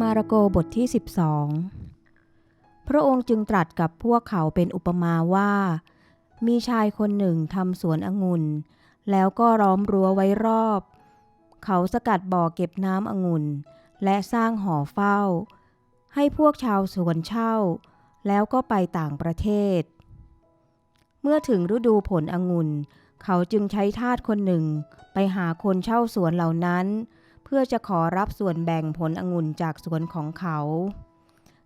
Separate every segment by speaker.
Speaker 1: มาระโกบทที่ 12 พระองค์จึงตรัสกับพวกเขาเป็นอุปมาว่า มีชายคนหนึ่งทำสวนองุ่น แล้วก็ล้อมรั้วไว้รอบ เขาสกัดบ่อเก็บน้ำองุ่น และสร้างหอเฝ้า ให้พวกชาวสวนเช่า แล้วก็ไปต่างประเทศ เมื่อถึงฤดูผลองุ่น เขาจึงใช้ทาสคนหนึ่ง ไปหาคนเช่าสวนเหล่านั้นเพื่อจะขอรับส่วนแบ่งผลองุ่นจากสวนของเขา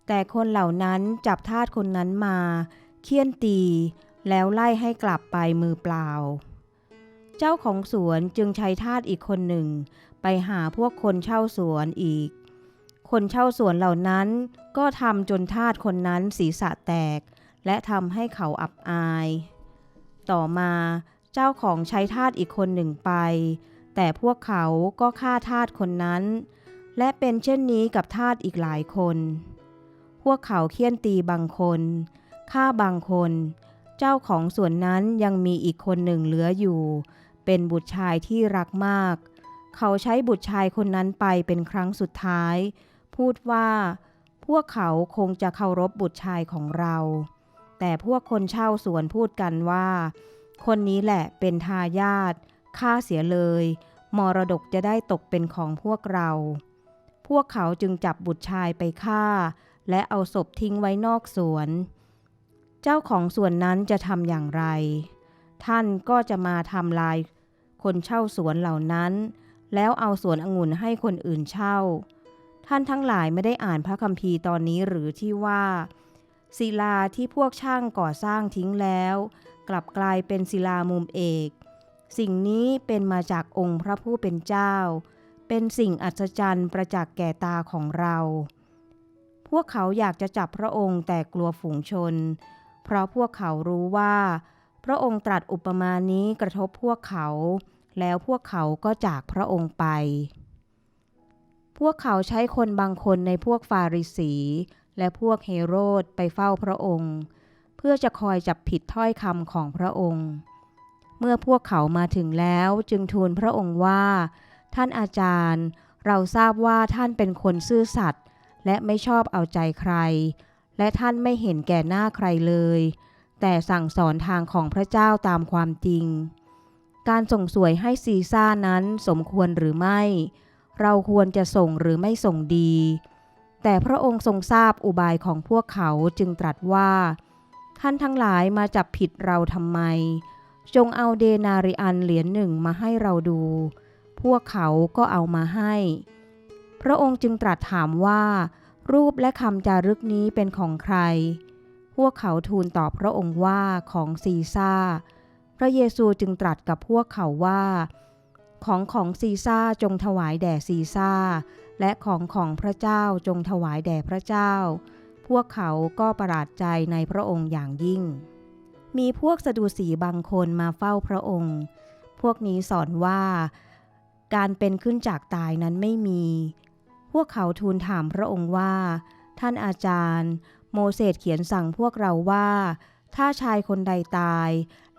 Speaker 1: แต่คนเหล่านั้นจับทาสคนนั้นมา เคี่ยนตี แล้วไล่ให้กลับไปมือเปล่า เจ้าของสวนจึงใช้ทาสอีกคนหนึ่ง ไปหาพวกคนเช่าสวนอีก คนเช่าสวนเหล่านั้นก็ทำจนทาสคนนั้นศีรษะแตก และทำให้เขาอับอาย ต่อมาเจ้าของใช้ทาสอีกคนหนึ่งไป แต่พวกเขาก็ฆ่าทาสคนนั้น และเป็นเช่นนี้กับทาสอีกหลายคน พวกเขาเคี่ยนตีบางคนฆ่าบางคน เจ้าของส่วนนั้นยังมีอีกคนหนึ่งเหลืออยู่ เป็นบุตรชายที่รักมาก เขาใช้บุตรชายคนนั้นไปเป็นครั้งสุดท้าย พูดว่า พวกเขาคงจะเคารพบุตรชายของเรา แต่พวกคนเช่าสวนพูดกันว่า คนนี้แหละเป็นทายาท ฆ่าเสียเลย มรดกจะได้ตกเป็นของพวกเรา พวกเขาจึงจับบุตรชายไปฆ่า และเอาศพทิ้งไว้นอกสวน เจ้าของสวนนั้นจะทำอย่างไร ท่านก็จะมาทำลาย คนเช่าสวนเหล่านั้น แล้วเอาสวนองุ่นให้คนอื่นเช่า ท่านทั้งหลายไม่ได้อ่านพระคัมภีร์ตอนนี้หรือที่ว่า ศิลาที่พวกช่างก่อสร้างทิ้งแล้ว กลับกลายเป็นศิลามุมเอก สิ่งนี้เป็นมาจากองค์พระผู้เป็นเจ้า เป็นสิ่งอัศจรรย์ประจักษ์แก่ตาของเรา พวกเขาอยากจะจับพระองค์แต่กลัวฝูงชน เพราะพวกเขารู้ว่า พระองค์ตรัสอุปมานี้กระทบพวกเขา แล้วพวกเขาก็จากพระองค์ไป พวกเขาใช้คนบางคนในพวกฟาริสี และพวกเฮโรดไปเฝ้าพระองค์ เพื่อจะคอยจับผิดถ้อยคำของพระองค์ เมื่อพวกเขามาถึงแล้วจึงทูลพระองค์ว่า ท่านอาจารย์ เราทราบว่าท่านเป็นคนซื่อสัตย์และไม่ชอบเอาใจใคร และท่านไม่เห็นแก่หน้าใครเลย แต่สั่งสอนทางของพระเจ้าตามความจริง การส่งสวยให้ซีซ่านั้นสมควรหรือไม่ เราควรจะส่งหรือไม่ส่งดี แต่พระองค์ทรงทราบอุบายของพวกเขาจึงตรัสว่า ท่านทั้งหลายมาจับผิดเราทำไม จงเอาเดนาริอันเหรียญหนึ่งมาให้เราดู พวกเขาก็เอามาให้ พระองค์จึงตรัสถามว่า รูปและคำจารึกนี้เป็นของใคร พวกเขาทูลตอบพระองค์ว่าของซีซ่า พระเยซูจึงตรัสกับพวกเขาว่า ของของซีซ่าจงถวายแด่ซีซ่า และของของพระเจ้าจงถวายแด่พระเจ้า พวกเขาก็ประหลาดใจในพระองค์อย่างยิ่ง มีพวกสะดุสีบางคนมาเฝ้าพระองค์ พวกนี้สอนว่า การเป็นขึ้นจากตายนั้นไม่มี พวกเขาทูลถามพระองค์ว่า ท่านอาจารย์ โมเสสเขียนสั่งพวกเราว่า ถ้าชายคนใดตาย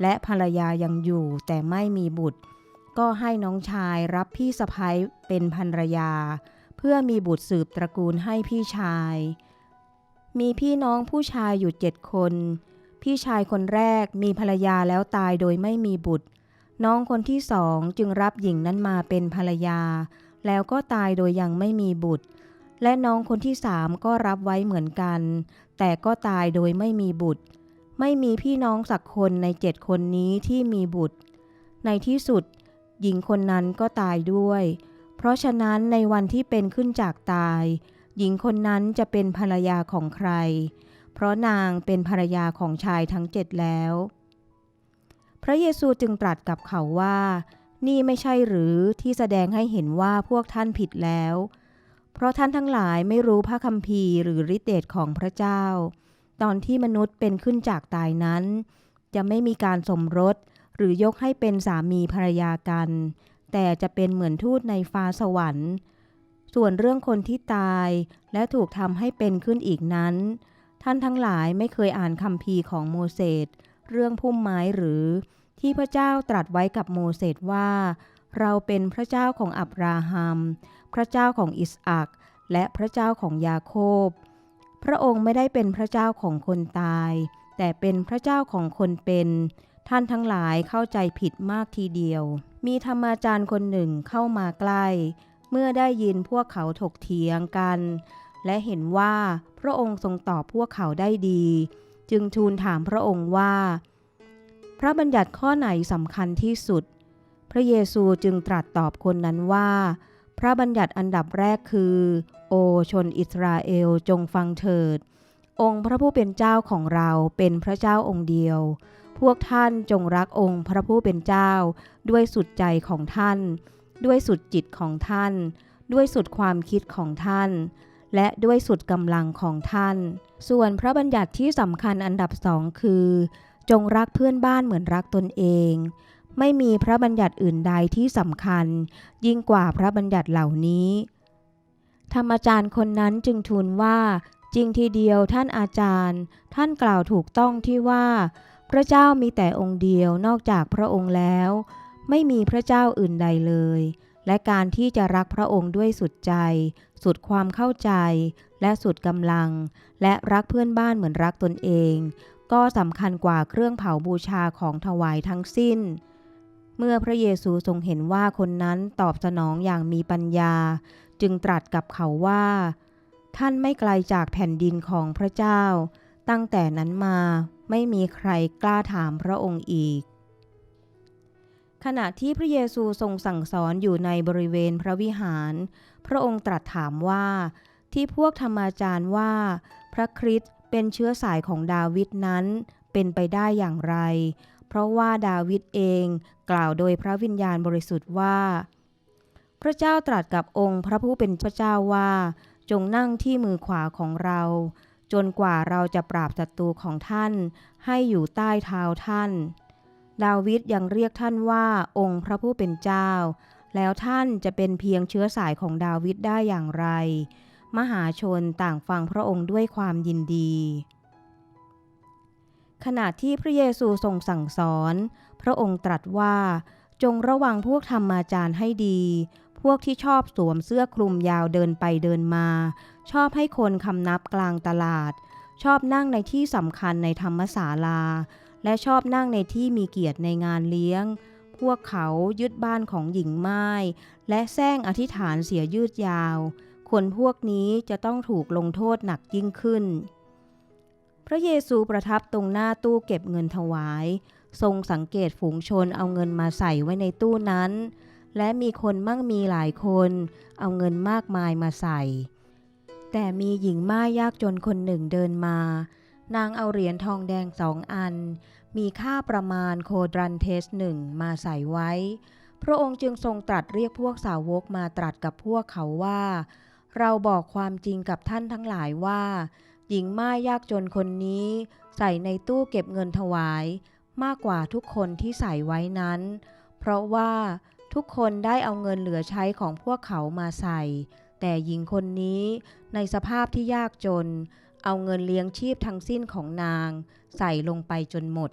Speaker 1: และภรรยายังอยู่แต่ไม่มีบุตร ก็ให้น้องชายรับพี่สะพ้ยเป็นภรรยา เพื่อมีบุตรสืบตระกูลให้พี่ชาย มีพี่น้องผู้ชายอยู่เจ็ดคน พี่ชายคนแรกมีภรรยาแล้วตายโดยไม่มีบุตร น้องคนที่สองจึงรับหญิงนั้นมาเป็นภรรยา แล้วก็ตายโดยยังไม่มีบุตร และน้องคนที่สามก็รับไว้เหมือนกัน แต่ก็ตายโดยไม่มีบุตร ไม่มีพี่น้องสักคนในเจ็ดคนนี้ที่มีบุตร ในที่สุด หญิงคนนั้นก็ตายด้วย เพราะฉะนั้นในวันที่เป็นขึ้นจากตาย หญิงคนนั้นจะเป็นภรรยาของใคร เพราะนางเป็นภรรยาของชายทั้งเจ็ดแล้ว พระเยซูจึงตรัสกับเขาว่า นี่ไม่ใช่หรือที่แสดงให้เห็นว่าพวกท่านผิดแล้ว เพราะท่านทั้งหลายไม่รู้พระคัมภีร์หรือฤทธิเดชของพระเจ้า ตอนที่มนุษย์เป็นขึ้นจากตายนั้น จะไม่มีการสมรสหรือยกให้เป็นสามีภรรยากัน แต่จะเป็นเหมือนทูตในฟ้าสวรรค์ ส่วนเรื่องคนที่ตายและถูกทำให้เป็นขึ้นอีกนั้น ท่านทั้งหลายไม่เคยอ่านคัมภีร์ของโมเสสเรื่องพุ่มไม้หรือที่พระเจ้าตรัสไว้กับโมเสสว่า เราเป็นพระเจ้าของอับราฮัม พระเจ้าของอิสอักและพระเจ้าของยาโคบ พระองค์ไม่ได้เป็นพระเจ้าของคนตาย แต่เป็นพระเจ้าของคนเป็น ท่านทั้งหลายเข้าใจผิดมากทีเดียว มีธรรมาจารย์คนหนึ่งเข้ามาใกล้ เมื่อได้ยินพวกเขาถกเถียงกัน และเห็นว่าพระองค์ทรงตอบพวกเขาได้ดี จึงทูลถามพระองค์ว่า พระบัญญัติข้อไหนสำคัญที่สุด พระเยซูจึงตรัสตอบคนนั้นว่า พระบัญญัติอันดับแรกคือ โอชนอิสราเอลจงฟังเถิด องค์พระผู้เป็นเจ้าของเราเป็นพระเจ้าองค์เดียว พวกท่านจงรักองค์พระผู้เป็นเจ้า ด้วยสุดใจของท่าน ด้วยสุดจิตของท่าน ด้วยสุดความคิดของท่าน และด้วยสุดกำลังของท่าน ส่วนพระบัญญัติที่สำคัญอันดับสองคือ จงรักเพื่อนบ้านเหมือนรักตนเอง ไม่มีพระบัญญัติอื่นใดที่สำคัญ ยิ่งกว่าพระบัญญัติเหล่านี้ ธรรมอาจารย์คนนั้นจึงทูลว่า จริงทีเดียวท่านอาจารย์ ท่านกล่าวถูกต้องที่ว่า พระเจ้ามีแต่องค์เดียวนอกจากพระองค์แล้ว ไม่มีพระเจ้าอื่นใดเลย และการที่จะรักพระองค์ด้วยสุดใจ สุดความเข้าใจ และสุดกำลัง และรักเพื่อนบ้านเหมือนรักตนเอง ก็สำคัญกว่าเครื่องเผาบูชาของถวายทั้งสิ้น เมื่อพระเยซูทรงเห็นว่าคนนั้นตอบสนองอย่างมีปัญญา จึงตรัสกับเขาว่า ท่านไม่ไกลจากแผ่นดินของพระเจ้า ตั้งแต่นั้นมาไม่มีใครกล้าถามพระองค์อีก ขณะที่พระเยซูทรงสั่งสอนอยู่ในบริเวณพระวิหาร พระองค์ตรัสถามว่า ที่พวกธรรมาจารย์ว่า พระคริสต์เป็นเชื้อสายของดาวิดนั้น เป็นไปได้อย่างไร เพราะว่าดาวิดเองกล่าวโดยพระวิญญาณบริสุทธิ์ว่า พระเจ้าตรัสกับองค์พระผู้เป็นพระเจ้าว่า จงนั่งที่มือขวาของเรา จนกว่าเราจะปราบศัตรูของท่าน ให้อยู่ใต้เท้าท่าน ดาวิดยังเรียกท่านว่าองค์พระผู้เป็นเจ้า แล้วท่านจะเป็นเพียงเชื้อสายของดาวิดได้อย่างไร มหาชนต่างฟังพระองค์ด้วยความยินดี ขณะที่พระเยซูทรงสั่งสอน พระองค์ตรัสว่า จงระวังพวกธรรมาจารย์ให้ดี พวกที่ชอบสวมเสื้อคลุมยาวเดินไปเดินมา ชอบให้คนคำนับกลางตลาด ชอบนั่งในที่สำคัญในธรรมศาลา และชอบนั่งในที่มีเกียรติในงานเลี้ยง พวกเขายึดบ้านของหญิงไม้ และแซงอธิษฐานเสียยืดยาว คนพวกนี้จะต้องถูกลงโทษหนักยิ่งขึ้น พระเยซูประทับตรงหน้าตู้เก็บเงินถวาย ทรงสังเกตฝูงชนเอาเงินมาใส่ไว้ในตู้นั้น และมีคนมั่งมีหลายคน เอาเงินมากมายมาใส่ แต่มีหญิงม่ายยากจนคนหนึ่งเดินมา นางเอาเหรียญทองแดงสองอัน มีค่าประมาณโคดรันเทสหนึ่งมาใส่ไว้ พระองค์จึงทรงตรัสเรียกพวกสาวกมาตรัสกับพวกเขาว่า เราบอกความจริงกับท่านทั้งหลายว่า หญิงม่ายยากจนคนนี้ ใส่ในตู้เก็บเงินถวาย มากกว่าทุกคนที่ใส่ไว้นั้น เพราะว่าทุกคนได้เอาเงินเหลือใช้ของพวกเขามาใส่ แต่หญิงคนนี้ในสภาพที่ยากจน เอาเงินเลี้ยงชีพทั้งสิ้นของนาง ใส่ลงไปจนหมด